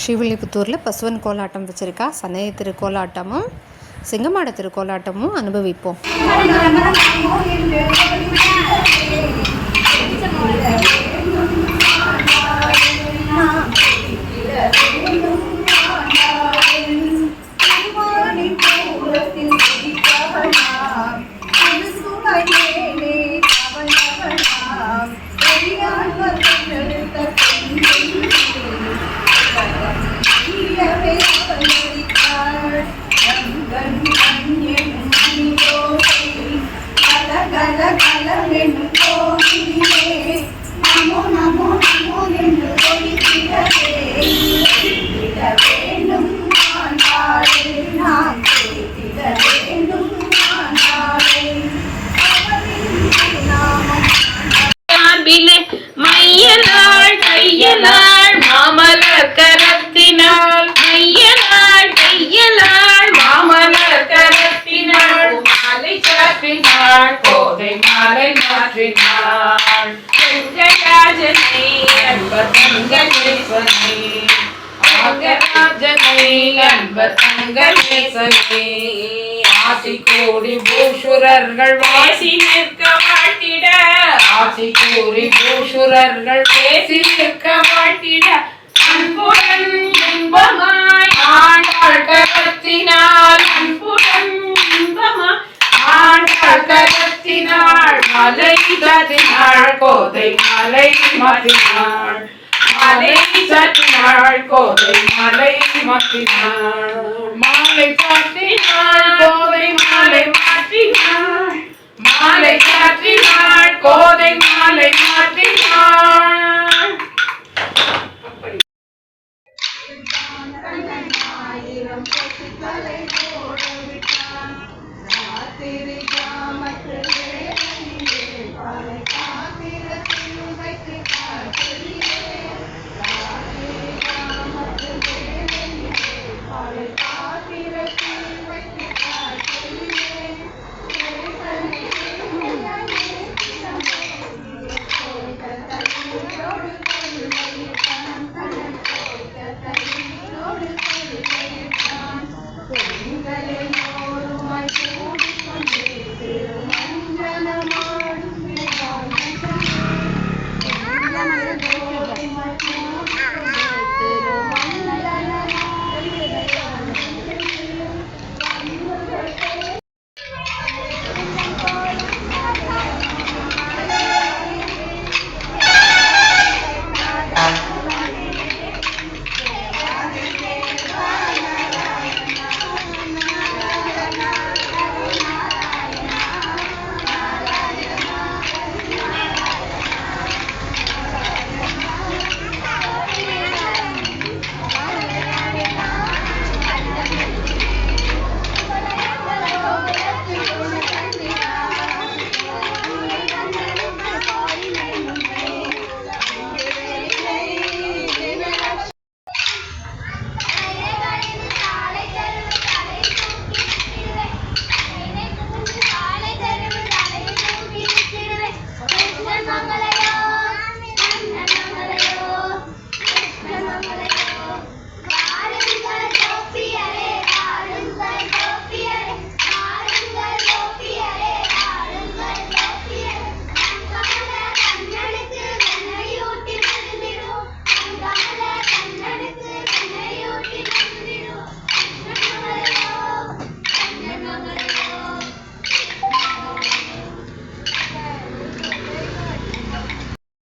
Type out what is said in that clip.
ஸ்ரீவில்லிபுத்தூரில் பசுவன் கோலாட்டம் வச்சுருக்கா. சனைய திருக்கோலாட்டமும் சிங்கமாட திருக்கோலாட்டமும் அனுபவிப்போம். கையனாள் மாமலர் கரத்தினாள் மையனாள் கையனாள் மாமலர் கரத்தினாள் மாலை சாற்றினாள் கோதை மாலை மாற்றினாள். செங்கராஜனை அன்பர் தங்கேசனை ஆகராஜனை அன்பர் தங்கேசனை ஆசி கோடி பூஷுரர்கள் வாசி நிற்க மாட்டிட. ஆசி கூறி பூஷுரர்கள் பேசி நிற்க மாட்டிட. அன்புடன் இன்பமாய் ஆண்டாள் கரத்தினால். அன்புடன் இன்பமாய் ஆண்டாள் கரத்தினாள் மலை சாத்தினாள் கோதை மலை மதினாள் மலை சாத்தினாள் கோதை மலை மதினாள் மாலை சாத்தினாள் active